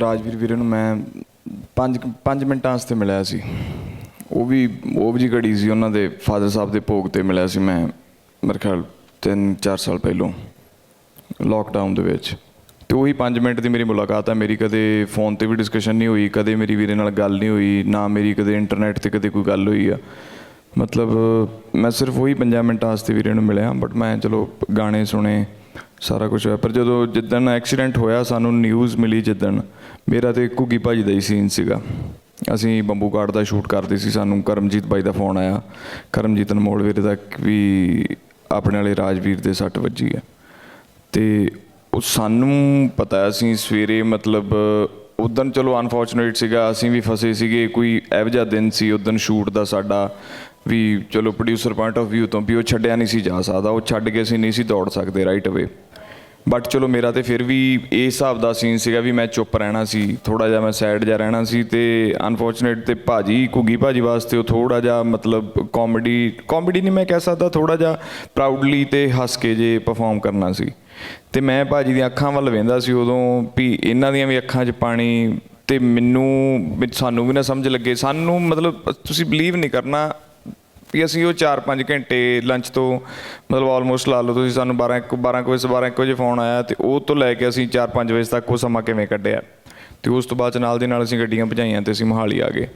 ਰਾਜਵੀਰ ਵੀਰੇ ਨੂੰ ਮੈਂ 5 5 ਮਿੰਟਾਂ ਵਾਸਤੇ ਮਿਲਿਆ ਸੀ। ਉਹ ਵੀ ਉਹ ਵੀ ਜੀ ਘੜੀ ਸੀ, ਉਹਨਾਂ ਦੇ ਫਾਦਰ ਸਾਹਿਬ ਦੇ ਭੋਗ ਤੇ ਮਿਲਿਆ ਸੀ ਮੈਂ, ਮੇਰੇ ਖਿਆਲ 3-4 ਸਾਲ ਪਹਿਲੋਂ ਲੋਕਡਾਊਨ ਦੇ ਵਿੱਚ। ਤੇ ਉਹੀ 5 ਮਿੰਟ ਦੀ ਮੇਰੀ ਮੁਲਾਕਾਤ ਆ, ਮੇਰੀ ਕਦੇ ਫੋਨ ਤੇ ਵੀ ਡਿਸਕਸ਼ਨ ਨਹੀਂ ਹੋਈ, ਕਦੇ ਮੇਰੀ ਵੀਰੇ ਨਾਲ ਗੱਲ ਨਹੀਂ ਹੋਈ, ਨਾ ਮੇਰੀ ਕਦੇ ਇੰਟਰਨੈਟ ਤੇ ਕਦੇ ਕੋਈ ਗੱਲ ਹੋਈ ਆ। ਮਤਲਬ ਮੈਂ ਸਿਰਫ ਉਹੀ 5 ਮਿੰਟਾਂ ਵਾਸਤੇ ਵੀਰੇ ਨੂੰ ਮਿਲਿਆ ਬਟ ਮੈਂ ਚਲੋ ਗਾਣੇ ਸੁਣੇ ਸਾਰਾ ਕੁਝ ਹੋਇਆ। ਪਰ ਜਦੋਂ ਜਿੱਦਣ ਐਕਸੀਡੈਂਟ ਹੋਇਆ, ਸਾਨੂੰ ਨਿਊਜ਼ ਮਿਲੀ ਜਿੱਦਣ, ਮੇਰਾ ਤੇ ਘੁੱਗੀ ਭਾਜੀ ਦਾ ਹੀ ਸੀਨ ਸੀਗਾ। ਅਸੀਂ ਬੰਬੂ ਕਾਰਡ ਦਾ ਸ਼ੂਟ ਕਰਦੇ ਸੀ, ਸਾਨੂੰ ਕਰਮਜੀਤ ਬਾਈ ਦਾ ਫੋਨ ਆਇਆ। ਕਰਮਜੀਤ ਅਨਮੋਲ ਵੀਰੇ ਦਾ ਵੀ ਆਪਣੇ ਵਾਲੇ ਰਾਜਵੀਰ ਦੇ ਸੱਟ ਵੱਜੀ ਹੈ। ਤੇ ਉਹ ਸਾਨੂੰ ਪਤਾ ਅਸੀਂ ਸਵੇਰੇ, ਮਤਲਬ ਉਦੋਂ ਚਲੋ ਅਨਫੋਰਚੂਨੇਟ ਸੀਗਾ, ਅਸੀਂ ਵੀ ਫਸੇ ਸੀਗੇ, ਕੋਈ ਇਹੋ ਜਿਹਾ ਦਿਨ ਸੀ ਉਦੋਂ ਸ਼ੂਟ ਦਾ ਸਾਡਾ ਵੀ ਚਲੋ ਪ੍ਰੋਡਿਊਸਰ ਪੁਆਇੰਟ ਆਫ View ਤੋਂ ਵੀ ਉਹ ਛੱਡਿਆ ਨਹੀਂ ਸੀ ਜਾ ਸਕਦਾ, ਉਹ ਛੱਡ ਕੇ ਅਸੀਂ ਨਹੀਂ ਸੀ ਦੌੜ ਸਕਦੇ ਰਾਈਟ ਅਵੇ ਬਟ ਚਲੋ ਮੇਰਾ ਤੇ ਫਿਰ ਵੀ ਇਹ ਹਿਸਾਬ ਦਾ ਸੀਨ ਸੀਗਾ ਵੀ ਮੈਂ ਚੁੱਪ ਰਹਿਣਾ ਸੀ ਥੋੜਾ ਜਿਹਾ ਮੈਂ ਸਾਈਡ ਜਿਹਾ ਰਹਿਣਾ ਸੀ ਤੇ ਅਨਫੋਰਚੂਨੇਟ ਤੇ ਭਾਜੀ, ਘੁੱਗੀ ਭਾਜੀ ਵਾਸਤੇ ਉਹ ਥੋੜਾ ਜਿਹਾ ਮਤਲਬ ਕਾਮੇਡੀ ਕਾਮੇਡੀ ਨਹੀਂ ਮੈਂ ਕਹਿ ਸਕਦਾ ਥੋੜਾ ਜਿਹਾ ਪ੍ਰਾਊਡਲੀ ਤੇ ਹੱਸ ਕੇ ਜੇ ਪਰਫਾਰਮ ਕਰਨਾ ਸੀ। ਤੇ ਮੈਂ ਭਾਜੀ ਦੀਆਂ ਅੱਖਾਂ ਵੱਲ ਵੇਂਦਾ ਸੀ ਉਦੋਂ ਵੀ ਇਹਨਾਂ ਦੀਆਂ ਵੀ ਅੱਖਾਂ 'ਚ ਪਾਣੀ ਤੇ ਮੈਨੂੰ ਸਾਨੂੰ ਵੀ ਨਾ ਸਮਝ ਲੱਗੇ। ਸਾਨੂੰ ਮਤਲਬ, ਤੁਸੀਂ ਬਲੀਵ ਨਹੀਂ ਕਰਨਾ ਵੀ ਅਸੀਂ ਉਹ 4-5 ਘੰਟੇ ਲੰਚ ਤੋਂ ਮਤਲਬ ਆਲਮੋਸਟ ਲਾ ਲਓ, ਤੁਸੀਂ ਸਾਨੂੰ 12 ਇੱਕ 12 ਕੁ ਵਜੇ 12 ਇੱਕ ਵਜੇ ਫੋਨ ਆਇਆ ਤੇ ਉਹ ਤੋਂ ਲੈ ਕੇ ਅਸੀਂ 4-5 ਵਜੇ ਤੱਕ ਉਹ ਸਮਾਂ ਕਿਵੇਂ ਕੱਢਿਆ? ਤੇ ਉਸ ਤੋਂ ਬਾਅਦ 'ਚ ਨਾਲ ਦੀ ਨਾਲ ਅਸੀਂ ਗੱਡੀਆਂ ਭਜਾਈਆਂ ਤੇ ਅਸੀਂ ਮੋਹਾਲੀ ਆ ਗਏ।